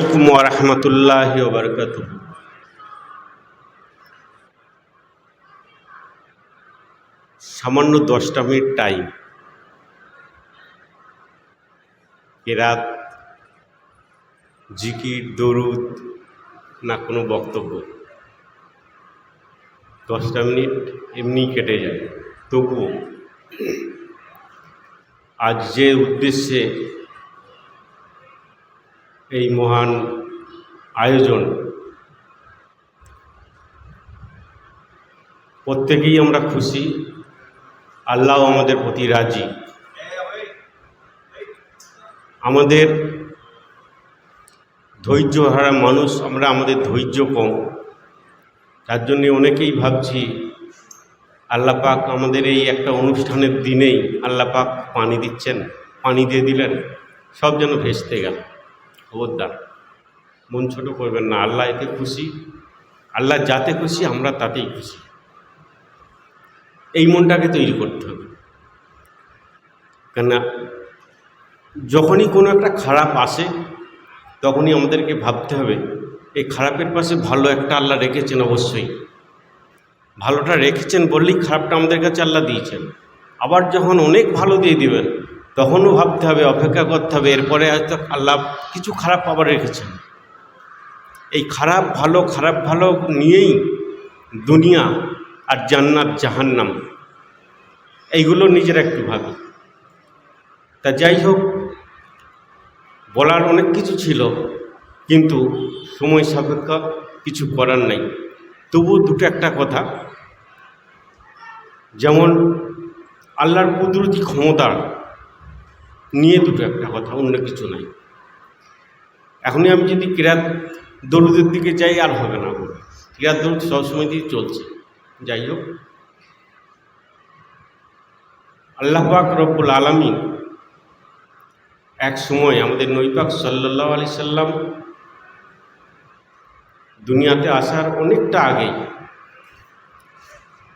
আলাইকুম ওরহমতুল্লাহ বরকত সামান্য দশটা মিনিট টাইম। এরাত জিকির, দরুদ, না কোনো বক্তব্য। দশটা মিনিট এমনি কেটে যায়। তবুও আজ যে উদ্দেশ্যে এই মহান আয়োজন। প্রত্যেকেই আমরা খুশি। আল্লাহ আমাদের প্রতি রাজি। আমাদের ধৈর্য হারা মানুষ, আমরা আমাদের ধৈর্য কম। তার জন্যে অনেকেই ভাবছি, আল্লাহ পাক আমাদের এই একটা অনুষ্ঠানের দিনেই আল্লাহ পাক পানি দিচ্ছেন, পানি দিয়ে দিলেন, সব যেন ভেস্তে গেল। খবরদার। মন ছোট করবেন না, আল্লাহ এতে খুশি, আল্লাহ যাতে খুশি আমরা তাতেই খুশি। এই মনটাকে তৈরি করতে হবে। কেননা যখনই কোনো একটা খারাপ আসে, তখনই আমাদেরকে ভাবতে হবে, এই খারাপের পাশে ভালো একটা আল্লাহ রেখেছেন অবশ্যই। ভালোটা রেখেছেন বললেই খারাপটা আমাদের কাছে আল্লাহ দিয়েছেন। আবার যখন অনেক ভালো দিয়ে দিবেন তখনও ভাবতে হবে, অপেক্ষা করতে হবে। এরপরে হয়তো আল্লাহ কিছু খারাপ আবার রেখেছেন। এই খারাপ ভালো খারাপ ভালো নিয়েই দুনিয়া আর জান্নাত জাহান্নাম, এইগুলো নিজের একটু ভাবি। তা যাই হোক, বলার অনেক কিছু ছিল, কিন্তু সময় সাপেক্ষ কিছু করার নাই। তবু দুটো একটা কথা। যেমন, আল্লাহর কুদরতি ক্ষমতা নিয়ে দুটো একটা কথা, অন্য কিছু নাই। এখনই আমি যদি কিরাত দরুদের দিকে যাই, আর হবে না কিরাত দরুদ সবসময় দিয়ে চলছে। যাই হোক। আল্লাহ পাক রব্বুল আলমিন এক সময় আমাদের নৈপাক সাল্লাহ আলি সাল্লাম দুনিয়াতে আসার অনেকটা আগেই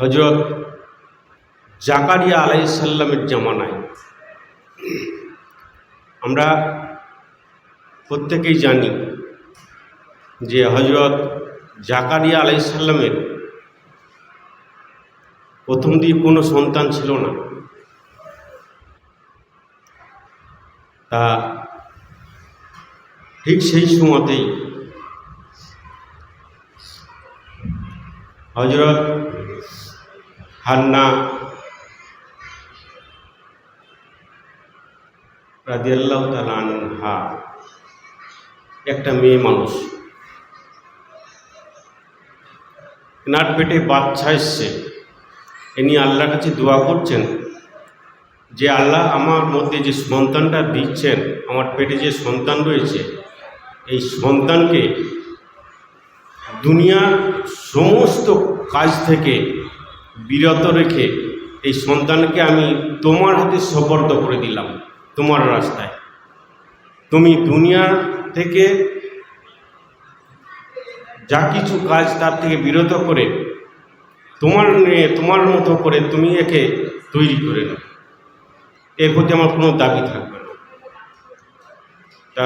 হজরত জাকারিয়া আলাই সাল্লামের জামানায় আমরা প্রত্যেকেই জানি যে হজরত জাকারিয়া আলাই সাল্লামের প্রথম দিকে কোনো সন্তান ছিল না। তা ঠিক সেই সময়তেই হজরত হান্না রাজিয়াল্লাহ তালানহা একটা মেয়ে মানুষ। এনার পেটে বাচ্চা এসছে। ইনি আল্লাহর কাছে দোয়া করছেন যে, আল্লাহ আমার মধ্যে যে সন্তানটা দিচ্ছেন, আমার পেটে যে সন্তান রয়েছে, এই সন্তানকে দুনিয়ার সমস্ত কাজ থেকে বিরত রেখে, এই সন্তানকে আমি তোমার হাতে সবর্দ করে দিলাম। তোমার রাস্তায়। তুমি দুনিয়ার থেকে যা কিছু কাজ তার থেকে বিরত করে তোমার তোমার মতো করে তুমি একে তৈরি করে নাও। এর প্রতি আমার কোনো দাবি থাকবে না। তা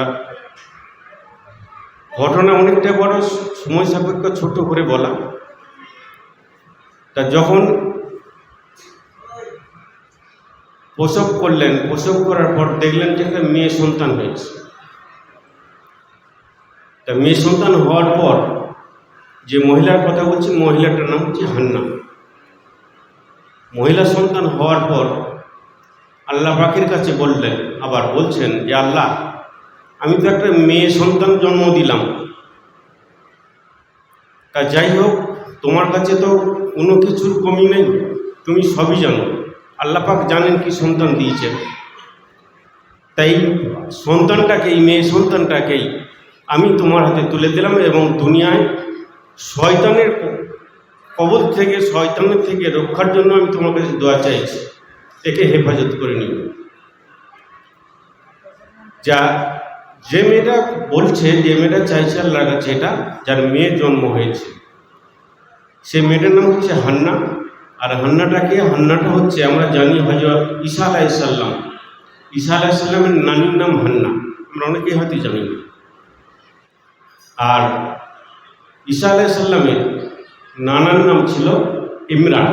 ঘটনা অনেকটা বড়, সময় সাপেক্ষ ছোট করে বলা। তা যখন প্রসব করলেন, প্রসব করার পর দেখলেন যে একটা মেয়ে সন্তান হয়েছে। তা মেয়ে সন্তান হওয়ার পর যে মহিলার কথা বলছি, মহিলাটার নাম হচ্ছে হান্না। মহিলা সন্তান হওয়ার পর আল্লাহ পাখির কাছে বললেন, আবার বলছেন যে, আল্লাহ, আমি তো একটা মেয়ে সন্তান জন্ম দিলাম। তা যাই হোক, তোমার কাছে তো কোনো কিছুর কমি নেই, তুমি সবই জানো। আল্লাহ পাক জানেন কি সন্তান দিয়েছেন। তাই সন্তানটাকেই, মেয়ে সন্তানটাকেই আমি তোমার হাতে তুলে দিলাম এবং দুনিয়ায় শয়তানের কবল থেকে, শয়তানের থেকে রক্ষার জন্য আমি তোমার কাছে দোয়া চাইছি। একে হেফাজত করে নিও। যা, যে মেয়েটা বলছে, যে মেয়েটা চাইছে আল্লাহর কাছে এটা, যার মেয়ের জন্ম হয়েছে। সে মেয়েটার নাম হচ্ছে হান্না। আর হান্নাটাকে হান্নাটা হচ্ছে আমরা জানি হজরত ঈসা আলাইসাল্লাম ঈসা আলাইসাল্লামের নানির নাম হান্না। আমরা অনেকেই হয়তো জানি না। আর ঈসা আলাইসাল্লামের নানার নাম ছিল ইমরান।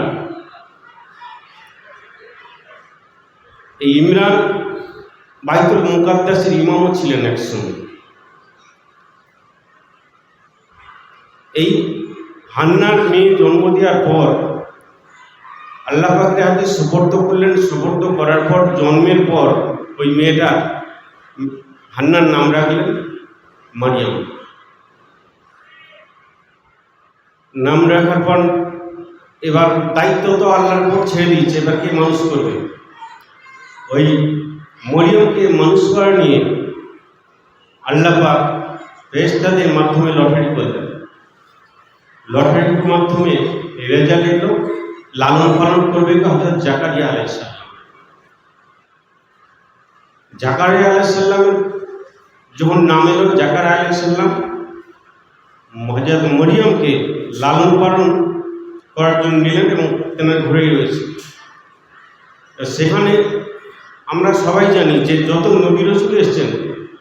এই ইমরান বাইতুল মুকাদ্দাসের ইমামও ছিলেন একসময়। এই হান্নার মেয়ে জন্ম দেওয়ার পর আল্লাহ পাকের হাতে সুপর্দ করলেন সুপর্দ করার পর, জন্মের পর ওই মেয়েটা হান্নার নাম রাখলেন মারিয়াম। নাম রাখার পর এবার দায়িত্ব তো আল্লাহর উপর ছেড়ে দিয়েছে, এবার কে মানুষ করবে? ওই মরিয়মকে মানুষ করা নিয়ে আল্লাহ পাক ফেরেশতাদের মাধ্যমে লটারি করলেন। লটারির মাধ্যমে রেজাল্ট এলো লালন পালন করবে হজরত জাকারিয়া আলাইসাল্লাম জাকারিয়া আলাইসাল্লামের যখন নাম এলো, জাকারিয়া আলাইসাল্লাম হজরত মরিয়মকে লালন পালন করার জন্য নিলেন এবং তেনার ঘুরেই রয়েছে। সেখানে আমরা সবাই জানি যে যত নবী রসুল এসছেন,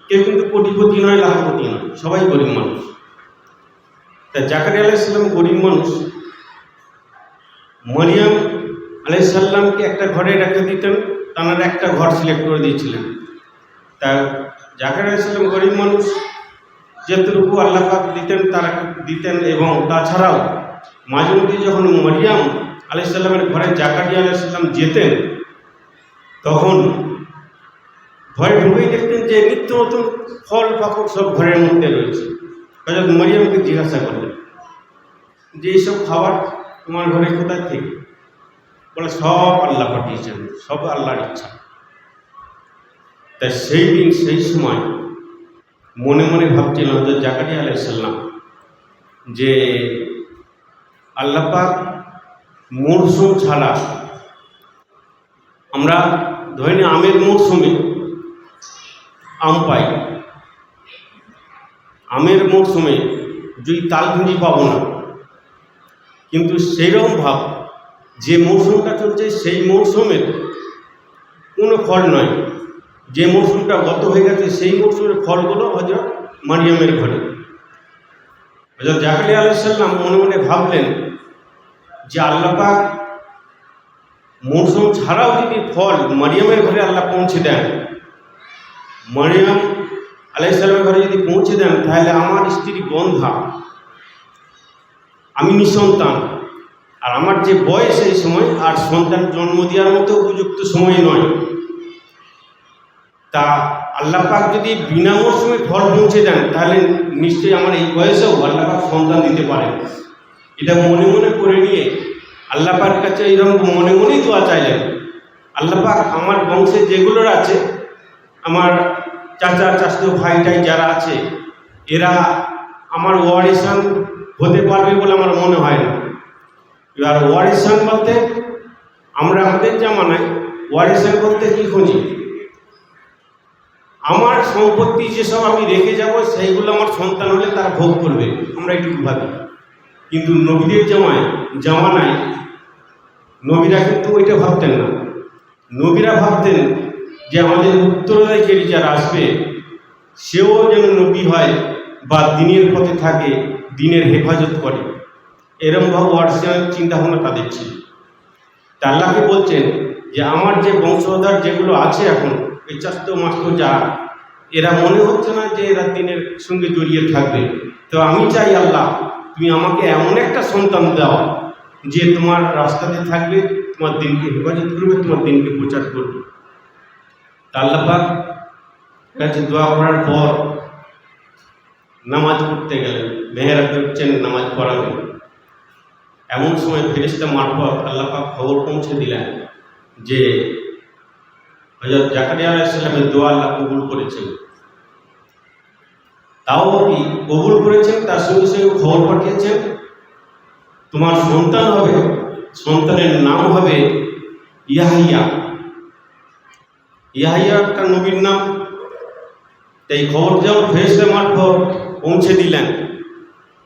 কেউ কিন্তু কোটিপতি নয়, লাখপতি নয়, সবাই গরিব মানুষ। তা জাকারি আলাইসাল্লাম গরিব মানুষ। মরিয়াম আলাইসাল্লামকে একটা ঘরে রেখে দিতেন, তাঁর একটা ঘর সিলেক্ট করে দিয়েছিলেন। তা জাকারি আলাইসাল্লাম গরিব মানুষ যেটুকু আল্লাহ পাক দিতেন তারা দিতেন এবং তাছাড়াও মাঝে মধ্যে যখন মরিয়াম আলাইসাল্লামের ঘরে জাকারিয়া আলাইসাল্লাম যেতেন, তখন ঘরে ঢুকেই দেখতেন যে নিত্য নতুন ফল পাকড় সব ঘরের মধ্যে রয়েছে। মরিয়ামকে জিজ্ঞাসা করলেন যে, এইসব খাবার তোমার ঘরে কোথায় থেকে? বলে, সব আল্লাহ পাঠিয়েছেন, সব আল্লাহর ইচ্ছা। তাই সেই দিন, সেই সময় মনে মনে ভাবছিলাম হজরত জাকারিয়া আলাইসাল্লাম যে আল্লাপাক মরশুম ছাড়া আমরা ধরে নিই আমের মরশুমে আম পাই। আমের মরশুমে যদি তালকুঁজি পাবো না কিন্তু সেইরকম ভাব, যে মৌসুমটা চলছে সেই মৌসুমের কোনো ফল নয়। যে মৌসুমটা গত হয়ে গেছে সেই মৌসুমের ফলগুলো হজরত মারিয়ামের ঘরে। হজরত জাকারিয়া আলাইসাল্লাম মনে মনে ভাবলেন যে আল্লাপাক মৌসুম ছাড়াও যদি ফল মারিয়ামের ঘরে আল্লাহ পৌঁছে দেন, মারিয়াম আলাইসাল্লামের ঘরে যদি পৌঁছে দেন, তাহলে আমার স্ত্রী বন্ধা আমি নিঃসন্তান আর আমার যে বয়স এই সময়, আর সন্তান জন্ম দেওয়ার মতো উপযুক্ত সময় নয়। তা আল্লাহ পাক যদি বিনা মৌসুমে ফল পৌঁছে দেন, তাহলে নিশ্চয়ই আমার এই বয়সেও আল্লাহ পাক সন্তান দিতে পারেন। এটা মনে মনে করে নিয়ে আল্লাহ পাকের কাছে এইরকম মনে মনেই দোয়া চাইলেন। আল্লাহ পাক আমার বংশে যেগুলোর আছে, আমার চাচা, চাচতো, ভাইটাই যারা আছে, এরা আমার ওয়ারিসান হতে পারবে বলে আমার মনে হয় না। এবার ওয়ারিসান বলতে আমরা আমাদের জামানায় ওয়ারিসান বলতে কি খুঁজি? আমার সম্পত্তি যেসব আমি রেখে যাব, সেইগুলো আমার সন্তান হলে তারা ভোগ করবে। আমরা একটু ভাবি। কিন্তু নবীদের জামায় জামানায় নবীরা কিন্তু ওইটা ভাবতেন না। নবীরা ভাবতেন যে আমাদের উত্তরাধিকারী যারা আসবে। সেও যেন নবী হয় বা দিনের পথে থাকে। দিনের হেফাজত করে। এরমভাবে ওয়ার্সিয়ানের চিন্তাভাবনা তাদের ছিল। তা আল্লাহকে বলছেন যে, আমার যে বংশধর যেগুলো আছে এখন, এই চাস্ত মাস্ত যা এরা মনে হচ্ছে না যে এরা দিনের সঙ্গে জড়িয়ে থাকবে। তো আমি চাই, আল্লাহ, তুমি আমাকে এমন একটা সন্তান দাও যে তোমার রাস্তাতে থাকবে, তোমার দিনকে হেফাজত করবে, তোমার দিনকে প্রচার করবে। তা আল্লাহ পাক কাছে দোয়া করার পর নামাজ পড়তে গেলেন মেহেরা করছেন নামাজ পড়াবেন এমন সময় ফেরিস্তা মারফত আল্লাহ খবর পৌঁছে দিলেন যে হজরত জাকারিয়া আলাইসাল্লামের দোয়া আল্লাহ কবুল করেছেন। তাও কি কবুল করেছেন? তার সঙ্গে সঙ্গে খবর পাঠিয়েছেন, তোমার সন্তান হবে, সন্তানের নাম হবে ইয়াহিয়া। ইয়াহিয়া একটা নবীর নাম। তাই খবর যেমন ফেরেস্তা মারফত পৌঁছে দিলেন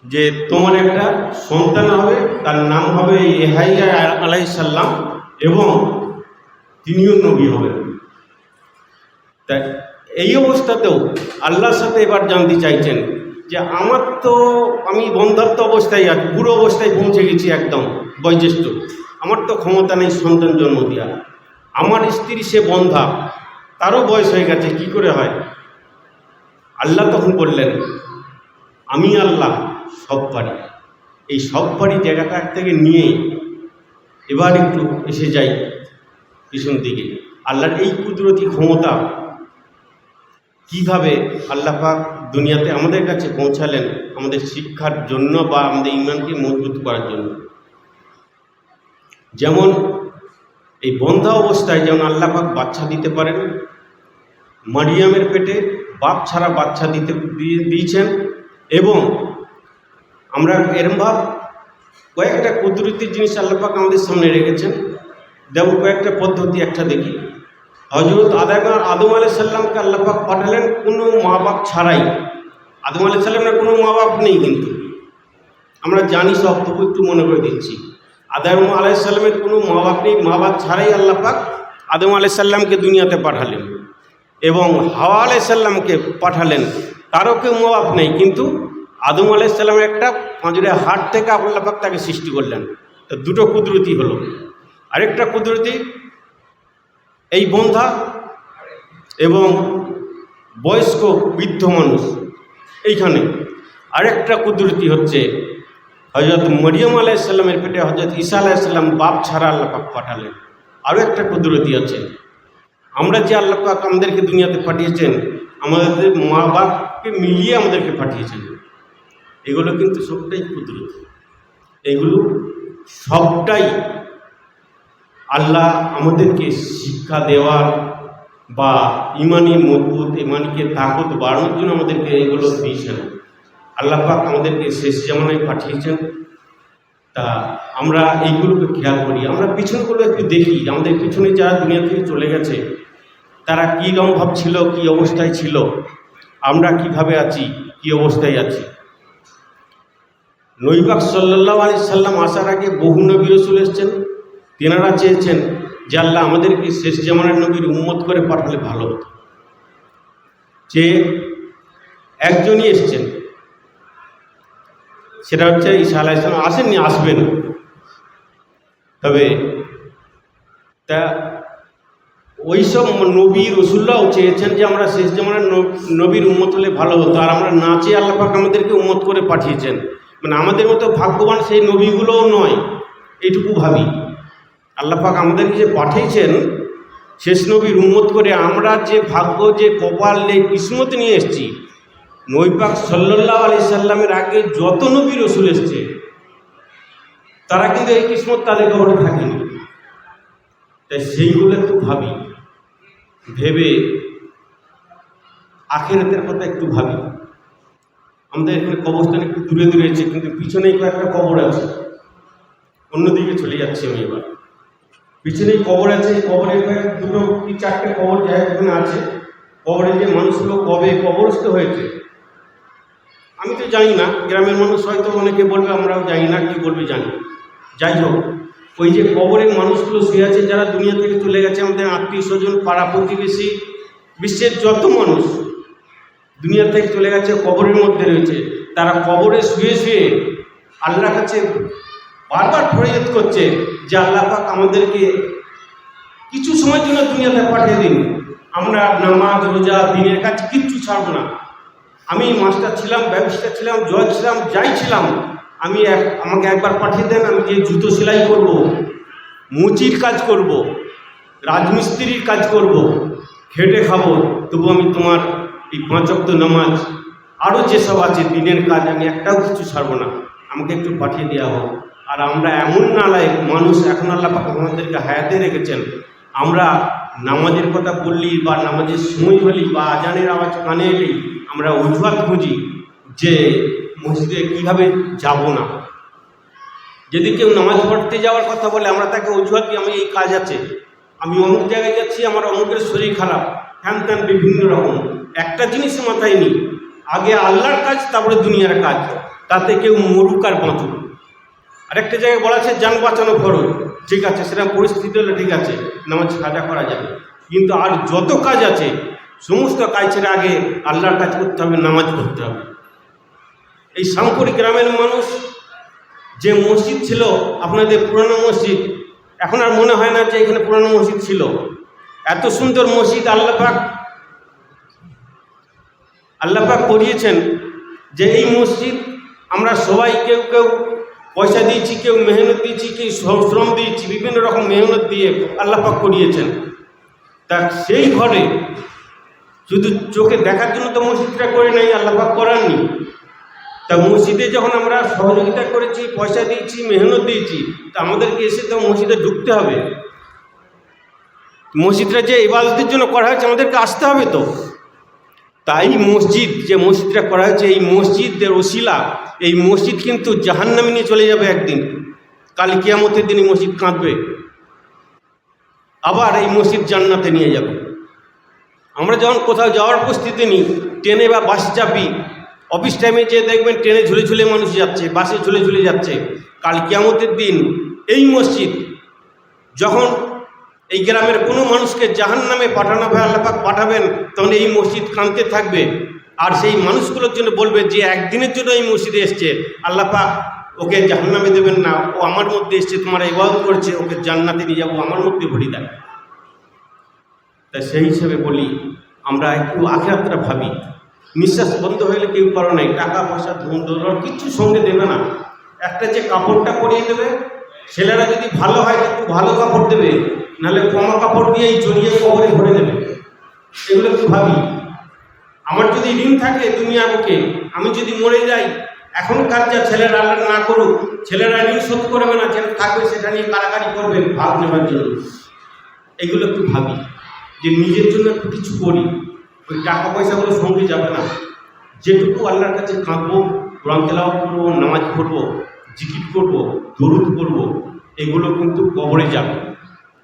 যে তোমার একটা সন্তান হবে, তার নাম হবে এহাইয়া আলাইসাল্লাম এবং তিনিও নবী হবেন। তাই এই অবস্থাতেও আল্লাহর সাথে এবার জানতে চাইছেন যে আমার তো আমি বন্ধাত্ম অবস্থায় আছি পুরো অবস্থায় পৌঁছে গেছি একদম, বয়োজ্যেষ্ঠ। আমার তো ক্ষমতা নেই সন্তান জন্ম দেওয়ার। আমার স্ত্রী সে বন্ধা, তারও বয়স হয়ে গেছে, কি করে হয়? আল্লাহ তখন বললেন আমি আল্লাহ সব পারি। এই সব পারি জায়গাটা থেকে নিয়ে এবার একটু এসে যাই পিছন দিকে। আল্লাহর এই কুদরতি ক্ষমতা কীভাবে আল্লাহ পাক দুনিয়াতে আমাদের কাছে পৌঁছালেন আমাদের শিক্ষার জন্য বা আমাদের ইমানকে মজবুত করার জন্য? যেমন এই বন্ধা অবস্থায় যেমন আল্লাহ পাক বাচ্চা দিতে পারেন, মারিয়ামের পেটে বাপ ছাড়া বাচ্চা দিতে দিয়ে দিয়েছেন এবং আমরা এরমভাব কয়েকটা কুদরতির জিনিস আল্লাপাক আমাদের সামনে রেখেছেন। যেমন কয়েকটা পদ্ধতি একটা দেখি। হজরত আদাম আদম আলি সাল্লামকে আল্লাপাক পাঠালেন কোনো মা বাপ ছাড়াই। আদম আলি সাল্লামের কোনো মা বাপ নেই কিন্তু। আমরা জানি সব তবু একটু মনে করে দিচ্ছি। আদম আলাইসাল্লামের কোনো মা বাপ নেই মা বাপ ছাড়াই আল্লাপাক আদম আলাইসাল্লামকে দুনিয়াতে পাঠালেন এবং হাওয়া আলাইসাল্লামকে পাঠালেন তারও কেউ মা নেই, কিন্তু আদম আলাইসাল্লামের একটা পাঁজরে হাট থেকে আল্লাপাক তাকে সৃষ্টি করলেন। তো দুটো কুদরতি হলো। আরেকটা কুদরতি, এই বন্ধা এবং বয়স্ক বৃদ্ধ মানুষ এইখানে। আরেকটা কুদরতি হচ্ছে হজরত মরিয়ম আলাইসাল্লামের পেটে হজরত ঈসা আলাইসাল্লাম বাপ ছাড়া আল্লাপাক পাঠালেন। আরও একটা কুদরতি আছে। আমরা যে আল্লাপাক আমাদেরকে দুনিয়াতে পাঠিয়েছেন আমাদের মা বাপকে মিলিয়ে আমাদেরকে পাঠিয়েছেন। এগুলো কিন্তু সবটাই কুদরতি। এগুলো সবটাই আল্লাহ আমাদেরকে শিক্ষা দেওয়ার বা ইমানি মজবুত, ইমানিকে তাকত বাড়ানোর জন্য আমাদেরকে এগুলো দিয়েছেন। আল্লাহ পাক আমাদেরকে শেষ জামানায় পাঠিয়েছেন। তা আমরা এইগুলোকে খেয়াল করি। আমরা পিছনগুলো একটু দেখি। আমাদের পিছনে যারা দুনিয়া থেকে চলে গেছে তারা কী রকমভাব ছিল কী অবস্থায় ছিল, আমরা কীভাবে আছি, কী অবস্থায় আছি? নৈবাক সাল্লাহ আলি সাল্লাম আসার আগে বহু নবী রসুল এসছেন, তেনারা চেয়েছেন যে আল্লাহ আমাদেরকে শেষ জামানের নবীর উম্মত করে পাঠালে ভালো হতো। যে একজনই এসছেন, সেটা হচ্ছে ঈসা আলাহ ইসলাম আসেননি, আসবেন। তবে তা ওই সব নবী রসুল্লাও চেয়েছেন যে আমরা শেষ জামানের নবীর উম্মত হলে ভালো হতো। আর আমরা নাচে আল্লাপাক আমাদেরকে উম্মত করে পাঠিয়েছেন। মানে আমাদের মতো ভাগ্যবান সেই নবীগুলোও নয়, এইটুকু ভাবি। আল্লাপাক আমাদেরকে যে পাঠিয়েছেন শেষ নবীর উন্মত করে আমরা যে ভাগ্য, যে কপাল, যে কিসমত নিয়ে এসেছি নৈপাক সাল্লাহ আলি সাল্লামের আগে যত নবী রসুল এসছে, তারা কিন্তু এই কিসমত তাদের ঘরে থাকেনি। তাই সেইগুলো একটু ভাবি। ভেবে আখেরাতের কথা একটু ভাবি। আমাদের এখানে কবরস্থান একটু দূরে দূরে আছে কিন্তু পিছনেই কয়েকটা কবর আছে। অন্যদিকে চলে যাচ্ছি আমি এবার। পিছনেই কবর আছে কবরের কয়েক দুটো কি চারটে কবর ওখানে আছে। কবরে যে মানুষগুলো কবে কবরস্থ হয়েছে, আমি তো জানি না। গ্রামের মানুষ হয়তো অনেকে বলবে, আমরাও জানি না, কি বলবে জানি যাই হোক ওই যে কবরের মানুষগুলো শুয়ে আছে, যারা দুনিয়া থেকে চলে গেছে, আমাদের আত্মীয় স্বজন, পাড়া প্রতিবেশী, বিশ্বের যত মানুষ দুনিয়া থেকে চলে গেছে, কবরের মধ্যে রয়েছে, তারা কবরে শুয়ে শুয়ে আল্লাহর কাছে বারবার ফরিয়াদ করছে যে আল্লাহ পাক আমাদেরকে কিছু সময়ের জন্য দুনিয়াতে পাঠিয়ে দিন। আমরা নামাজ, রোজা, দিনের কাজ কিচ্ছু ছাড়বো না। আমি মাস্টার ছিলাম ব্যবসা ছিলাম, জজ ছিলাম, যাই ছিলাম আমি আমাকে একবার পাঠিয়ে দেন, আমি যে জুতো সেলাই করব, মুচির কাজ করব, রাজমিস্ত্রির কাজ করব, খেটে খাব, তবু আমি তোমার এই পাঁচক্ত নামাজ, আরও যেসব আছে দিনের কাজ, আমি একটাও কিছু ছাড়বো না। আমাকে একটু পাঠিয়ে দেওয়া হোক। আর আমরা এমন নালায় মানুষ, এখন আল্লাহ আমাদেরকে হায়াতে রেখেছেন। আমরা নামাজের কথা বললি বা নামাজের সময় হলি বা আজানের আওয়াজ কানে এলেই আমরা অজুহাত খুঁজি যে মসজিদে কীভাবে যাব না? যদি কেউ নামাজ পড়তে যাওয়ার কথা বলে, আমরা তাকে অজুহাত দিই আমি এই কাজ আছে। আমি অমুক জায়গায় যাচ্ছি, আমার অমুকের শরীর খারাপ। হ্যান ত্যান বিভিন্ন রকম। একটা জিনিস মাথায় নিই। আগে আল্লাহর কাজ, তারপরে দুনিয়ার কাজ। তাতে কেউ মরুক আর বাঁচুক। আরেকটা জায়গায় বলা আছে, যান বাঁচানো খরচ ঠিক আছে, সেরকম পরিস্থিতি হলে ঠিক আছে, নামাজ কাজা করা যাবে। কিন্তু আর যত কাজ আছে, সমস্ত কাজ ছেড়ে আগে আল্লাহর কাজ করতে হবে, নামাজ পড়তে হবে। এই শামপুরি গ্রামের মানুষ যে মসজিদ ছিল, আপনাদের পুরানো মসজিদ, এখন আর মনে হয় না যে এখানে পুরানো মসজিদ ছিল। এত সুন্দর মসজিদ আল্লাপাক আল্লাপাক করিয়েছেন যে এই মসজিদ আমরা সবাই কেউ কেউ পয়সা দিয়েছি, কেউ মেহনত দিয়েছি, কেউ শ্রম- দিয়েছি, বিভিন্ন রকম মেহনত দিয়ে আল্লাপাক করিয়েছেন। তা সেই ঘরে শুধু চোখে দেখার জন্য তো মসজিদটা করে নাই আল্লাপাক করাননি। তা মসজিদে যখন আমরা সহযোগিতা করেছি, পয়সা দিয়েছি, মেহনত দিয়েছি, তা আমাদেরকে এসে তো মসজিদে ঢুকতে হবে। মসজিদটা যে ইবাদতের জন্য করা হয়েছে, আমাদেরকে আসতে হবে তো। তাই মসজিদ, যে মসজিদটা করা হয়েছে, এই মসজিদের ওসিলা, এই মসজিদ কিন্তু জাহান্নামে নিয়ে চলে যাবে একদিন। কাল কিয়ামতের দিন মসজিদ কাঁদবে। আবার এই মসজিদ জান্নাতে নিয়ে যাবে। আমরা যখন কোথাও যাওয়ার উপস্থিতি নিই, ট্রেনে বা বাসে চাপি অফিস টাইমে যে দেখবেন ট্রেনে ঝুলে ঝুলে মানুষ যাচ্ছে, বাসে ঝুলে ঝুলে যাচ্ছে। কাল কিয়ামতের দিন এই মসজিদ, যখন এই গ্রামের কোনো মানুষকে জাহান নামে পাঠানো হবে আল্লাপাক পাঠাবেন, তখন এই মসজিদ কাঁদতে থাকবে। আর সেই মানুষগুলোর জন্য বলবে যে, একদিনের জন্য এই মসজিদে এসছে। আল্লাপাক ওকে জাহান নামে দেবেন না। ও আমার মধ্যে এসছে, তোমার ইবাদত করেছে, ওকে জান্নাতে নিয়ে যাব আমার মধ্যে ভরি দেয়। তা সেই হিসেবে বলি, আমরা একটু আখেরাতটা ভাবি। নিঃশ্বাস বন্ধ হলে কেউ করো নাই, টাকা পয়সা, ধন দৌলর কিচ্ছু সঙ্গে দেবে না। একটা যে কাপড়টা পরিয়ে দেবে, ছেলেরা যদি ভালো হয়, একটু ভালো কাপড় দেবে, নাহলে কমা কাপড় দিয়েই জড়িয়ে কবরে ভরে দেবে। এগুলো একটু ভাবি? আমার যদি ঋণ থাকে তুমি আমাকে আমি যদি মরে যাই, এখনকার যা ছেলেরা আল্লাহ না করুক, ছেলেরা ঋণ শোধ করবে না, যেটা থাকবে সেটা নিয়ে কারাকারি করবে ভাব নেবার জন্য। এগুলো একটু ভাবি? যে নিজের জন্য একটু কিছু করি। ওই টাকা পয়সাগুলো সঙ্গে যাবে না। যেটুকু আল্লাহর কাছে কাঁদবো, কোরআন তেলাও করব, নামাজ পড়ব, জিকির করব, দরুদ করব এগুলো কিন্তু কবরে যাবে।